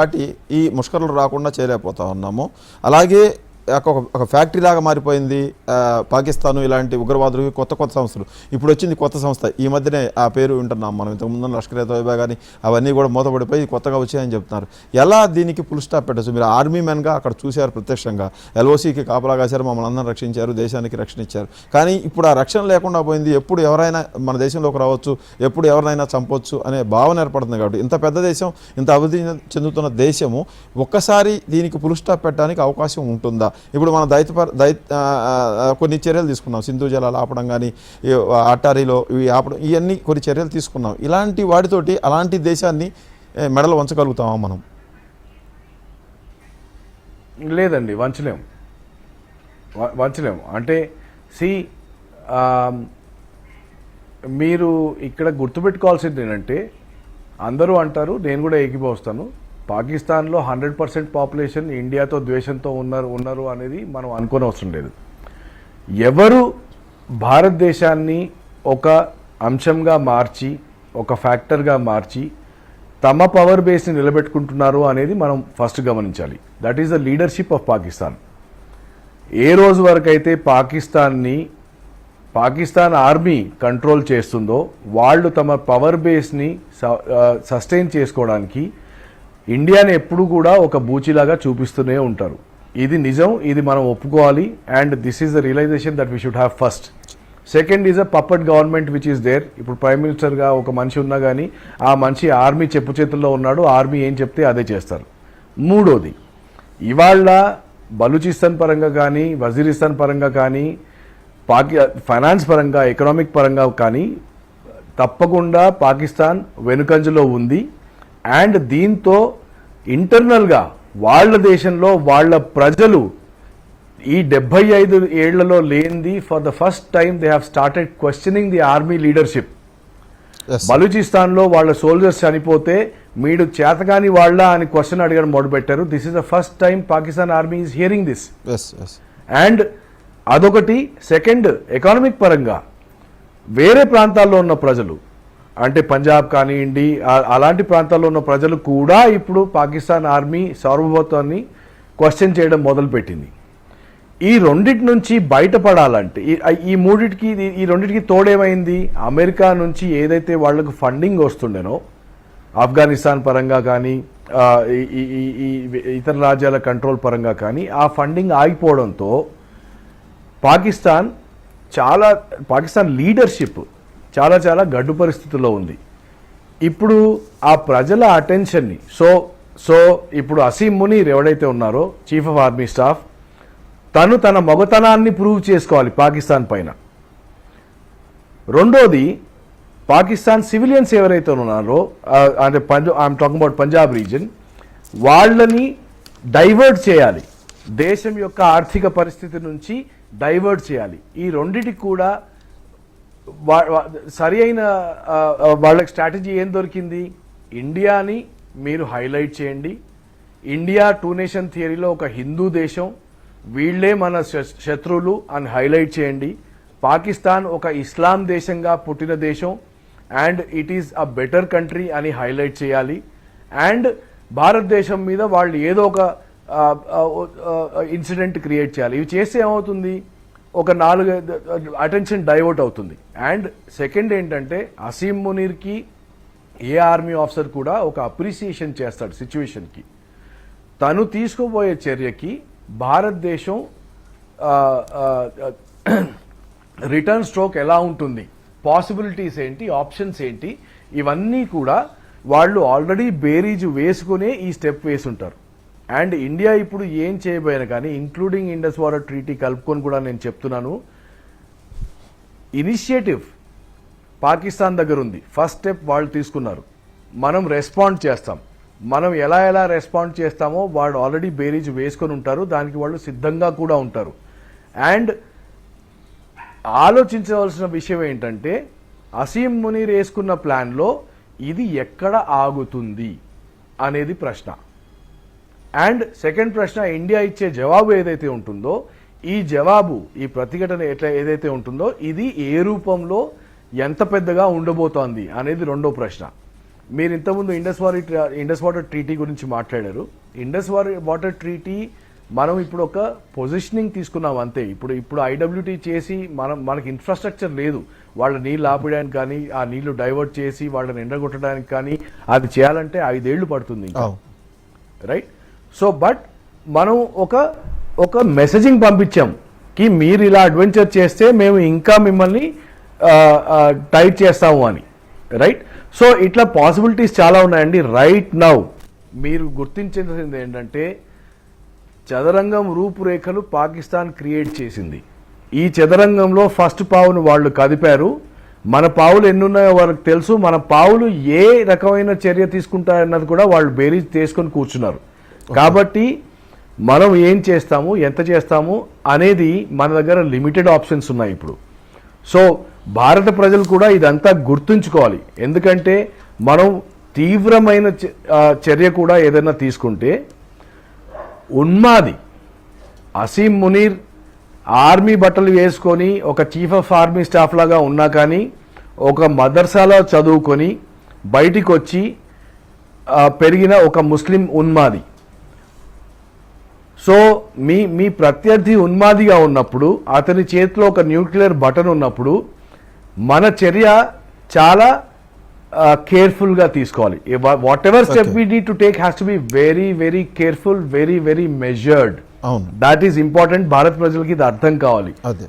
అటు ఈ ముష్కరులు రాకుండా చేయలేకపోతా ఉన్నాము. అలాగే ఒక ఒక ఫ్యాక్టరీ లాగా మారిపోయింది. పాకిస్తాన్ ఇలాంటి ఉగ్రవాదులు కొత్త కొత్త సంస్థలు. ఇప్పుడు వచ్చింది కొత్త సంస్థ. ఈ మధ్యనే ఆ పేరు వింటున్నాం మనం. ఇంతకుముందు లష్కర్ తోయబా కానీ అవన్నీ కూడా మూతపడిపోయి కొత్తగా వచ్చాయని చెప్తున్నారు. ఎలా దీనికి ఫుల్ స్టాప్ పెట్టచ్చు? మీరు ఆర్మీ మెన్గా అక్కడ చూశారు ప్రత్యక్షంగా. ఎల్ఓసికి కాపలా కాశారు మమ్మల్ని అందరం రక్షించారు దేశానికి రక్షణ ఇచ్చారు కానీ ఇప్పుడు ఆ రక్షణ లేకుండా పోయింది. ఎప్పుడు ఎవరైనా మన దేశంలోకి రావచ్చు ఎప్పుడు ఎవరినైనా చంపొచ్చు అనే భావన ఏర్పడుతుంది కాబట్టి. ఇంత పెద్ద దేశం ఇంత అభివృద్ధి చెందుతున్న దేశము ఒక్కసారి దీనికి ఫుల్ స్టాప్ పెట్టడానికి అవకాశం ఉంటుందా? ఇప్పుడు మనం దైత దై కొన్ని చర్యలు తీసుకున్నాం. సింధు జలాలు ఆపడం కానీ అట్టారీలో ఇవి ఆపడం ఇవన్నీ కొన్ని చర్యలు తీసుకున్నాం. ఇలాంటి వాటితోటి అలాంటి దేశాన్ని మెడలు వంచగలుగుతామా మనం? లేదండి వంచలేం. వంచలేము వంచలేం. అంటే సి మీరు ఇక్కడ గుర్తుపెట్టుకోవాల్సింది ఏంటంటే అందరూ అంటారు నేను కూడా ఏకీభవిస్తాను. పాకిస్తాన్లో హండ్రెడ్ పర్సెంట్ పాపులేషన్ ఇండియాతో ద్వేషంతో ఉన్నారు ఉన్నారు అనేది మనం అనుకోని అవసరం లేదు. ఎవరు భారతదేశాన్ని ఒక అంశంగా మార్చి ఒక ఫ్యాక్టర్గా మార్చి తమ పవర్ బేస్ని నిలబెట్టుకుంటున్నారు అనేది మనం ఫస్ట్ గమనించాలి. That is the leadership of Pakistan ఏ రోజు వరకైతే పాకిస్తాన్ని పాకిస్తాన్ ఆర్మీ కంట్రోల్ చేస్తుందో వాళ్ళు తమ పవర్ బేస్ని సస్టైన్ చేసుకోవడానికి ఇండియాని ఎప్పుడు కూడా ఒక బూచిలాగా చూపిస్తూనే ఉంటారు. ఇది నిజం ఇది మనం ఒప్పుకోవాలి and this is the realization that we should have first second is a puppet government which is there ఇప్పుడు ప్రైమ్ మినిస్టర్గా ఒక మనిషి ఉన్నా కానీ ఆ మనిషి ఆర్మీ చెప్పు చేతుల్లో ఉన్నాడు ఆర్మీ ఏం చెప్తే అదే చేస్తారు. మూడోది ఇవాళ బలూచిస్తాన్ పరంగా కానీ వజీరిస్తాన్ పరంగా కానీ పాకి ఫైనాన్స్ పరంగా ఎకనామిక్ పరంగా కానీ తప్పకుండా పాకిస్తాన్ వెనుకంజలో ఉంది. అండ్ దీంతో ఇంటర్నల్గా వాళ్ళ దేశంలో వాళ్ళ ప్రజలు ఈ డెబ్బై ఐదు ఏళ్ళలో లేనిది for the first time they have started questioning the army leadership. బలూచిస్తాన్లో వాళ్ళ సోల్జర్స్ చనిపోతే మీరు చేతగాని వాళ్ళ అని క్వశ్చన్ అడగడం మొదలుపెట్టారు. This is the first time Pakistan army is hearing this and అదొకటి. సెకండ్ ఎకానమిక్ పరంగా వేరే ప్రాంతాల్లో ఉన్న ప్రజలు అంటే పంజాబ్ కానివ్వండి అలాంటి ప్రాంతాల్లో ఉన్న ప్రజలు కూడా ఇప్పుడు పాకిస్తాన్ ఆర్మీ సార్వభౌత్వాన్ని క్వశ్చన్ చేయడం మొదలుపెట్టింది. ఈ రెండిటి నుంచి బయటపడాలంటే ఈ- ఈ ఈ- రెండింటికి తోడేమైంది? అమెరికా నుంచి ఏదైతే వాళ్ళకు ఫండింగ్ వస్తుండేనో ఆఫ్ఘనిస్తాన్ పరంగా కానీ ఈ ఇతర రాజ్యాల కంట్రోల్ పరంగా కానీ ఆ ఫండింగ్ ఆగిపోవడంతో పాకిస్తాన్ చాలా పాకిస్తాన్ లీడర్షిప్ చాలా చాలా గడ్డు పరిస్థితుల్లో ఉంది. ఇప్పుడు ఆ ప్రజల అటెన్షన్ని సో సో ఇప్పుడు అసీం మునీర్ ఎవడైతే ఉన్నారో చీఫ్ ఆఫ్ ఆర్మీ స్టాఫ్ తను తన మగతనాన్ని ప్రూవ్ చేసుకోవాలి పాకిస్తాన్ పైన. రెండోది పాకిస్తాన్ సివిలియన్స్ ఎవరైతే ఉన్నారో అంటే పంజా I'm talking about Punjab region వాళ్ళని డైవర్ట్ చేయాలి. దేశం యొక్క ఆర్థిక పరిస్థితి నుంచి డైవర్ట్ చేయాలి. ఈ రెండిటికి కూడా సరి అయిన వాళ్ళకి స్ట్రాటజీ ఏం దొరికింది? ఇండియాని మీరు హైలైట్ చేయండి. ఇండియా టూ నేషన్ థియరీలో ఒక హిందూ దేశం. వీళ్ళే మన శ- శత్రువులు అని హైలైట్ చేయండి. పాకిస్తాన్ ఒక ఇస్లాం దేశంగా పుట్టిన దేశం. And it is a better country అని హైలైట్ చేయాలి. అండ్ భారతదేశం మీద వాళ్ళు ఏదో ఒక ఇన్సిడెంట్ క్రియేట్ చేయాలి. ఇవి చేస్తే ఏమవుతుంది? ఒక నాలుగు అటెన్షన్ డైవర్ట్ అవుతుంది. అండ్ సెకండ్ ఏంటంటే అసీం మునీర్కి ఏ ఆర్మీ ఆఫీసర్ కూడా ఒక అప్రిసియేషన్ చేస్తాడు సిచ్యువేషన్కి. తను తీసుకోబోయే చర్యకి భారతదేశం రిటర్న్ స్ట్రోక్ ఎలా ఉంటుంది? పాసిబిలిటీస్ ఏంటి? ఆప్షన్స్ ఏంటి? ఇవన్నీ కూడా వాళ్ళు ఆల్రెడీ బేరీజు వేసుకునే ఈ స్టెప్ వేసుంటారు. అండ్ ఇండియా ఇప్పుడు ఏం చేయబోయినా కానీ ఇంక్లూడింగ్ ఇండస్ వాటర్ ట్రీటీ కలుపుకొని కూడా నేను చెప్తున్నాను. ఇనిషియేటివ్ పాకిస్తాన్ దగ్గర ఉంది. ఫస్ట్ స్టెప్ వాళ్ళు తీసుకున్నారు. మనం రెస్పాండ్ చేస్తాం. మనం ఎలా ఎలా రెస్పాండ్ చేస్తామో వాళ్ళు ఆల్రెడీ బేరీజ్ వేసుకొని ఉంటారు. దానికి వాళ్ళు సిద్ధంగా కూడా ఉంటారు. అండ్ ఆలోచించవలసిన విషయం ఏంటంటే అసీం మునీర్ వేసుకున్న ప్లాన్లో ఇది ఎక్కడ ఆగుతుంది అనేది ప్రశ్న. అండ్ సెకండ్ ప్రశ్న ఇండియా ఇచ్చే జవాబు ఏదైతే ఉంటుందో ఈ జవాబు ఈ ప్రతిఘటన ఎట్లా ఏదైతే ఉంటుందో ఇది ఏ రూపంలో ఎంత పెద్దగా ఉండబోతోంది అనేది రెండో ప్రశ్న. మీరు ఇంతకుముందు Indus water Indus water treaty గురించి మాట్లాడారు. ఇండస్ వాటర్ ట్రీటీ మనం ఇప్పుడు ఒక పొజిషనింగ్ తీసుకున్నాం అంతే. ఇప్పుడు ఇప్పుడు ఐడబ్ల్యూటీ చేసి మనం మనకి ఇన్ఫ్రాస్ట్రక్చర్ లేదు. వాళ్ళ నీళ్ళు ఆపడానికి కానీ ఆ నీళ్ళు డైవర్ట్ చేసి వాళ్ళని ఎండగొట్టడానికి కానీ అది చేయాలంటే ఐదేళ్ళు పడుతుంది రైట్ సో బట్ మనం ఒక ఒక మెసేజింగ్ పంపించాం కి మీరు ఇలా అడ్వెంచర్ చేస్తే మేము ఇంకా మిమ్మల్ని టైట్ చేస్తాము అని రైట్ సో ఇట్లా పాసిబిలిటీస్ చాలా ఉన్నాయండి రైట్ నౌ మీరు గుర్తించాల్సింది ఏంటంటే చదరంగం రూపురేఖలు పాకిస్తాన్ క్రియేట్ చేసింది. ఈ చదరంగంలో ఫస్ట్ పావును వాళ్ళు కదిపారు. మన పావులు ఎన్నున్నాయో వాళ్ళకి తెలుసు. మన పావులు ఏ రకమైన చర్య తీసుకుంటారన్నది కూడా వాళ్ళు బేరీజ్ తీసుకొని కూర్చున్నారు. కాబట్టి మనం ఏం చేస్తాము ఎంత చేస్తాము అనేది మన దగ్గర లిమిటెడ్ ఆప్షన్స్ ఉన్నాయి ఇప్పుడు. సో భారత ప్రజలు కూడా ఇదంతా గుర్తుంచుకోవాలి. ఎందుకంటే మనం తీవ్రమైన చ- చర్య కూడా ఏదైనా తీసుకుంటే ఉన్మాది అసీం మునీర్ ఆర్మీ బట్టలు వేసుకొని ఒక చీఫ్ ఆఫ్ ఆర్మీ స్టాఫ్ లాగా ఉన్నా కానీ ఒక మదర్సాలో చదువుకొని బయటికి వచ్చి పెరిగిన ఒక ముస్లిం ఉన్మాది. సో మీ మీ ప్రత్యర్థి ఉన్మాదిగా ఉన్నప్పుడు అతని చేతిలో ఒక న్యూక్లియర్ బటన్ ఉన్నప్పుడు మన చర్య చాలా కేర్ఫుల్గా తీసుకోవాలి. Whatever step. We need to take has to be very very careful very very measured that is important Bharat ప్రజలకి ఇది అర్థం కావాలి. అదే.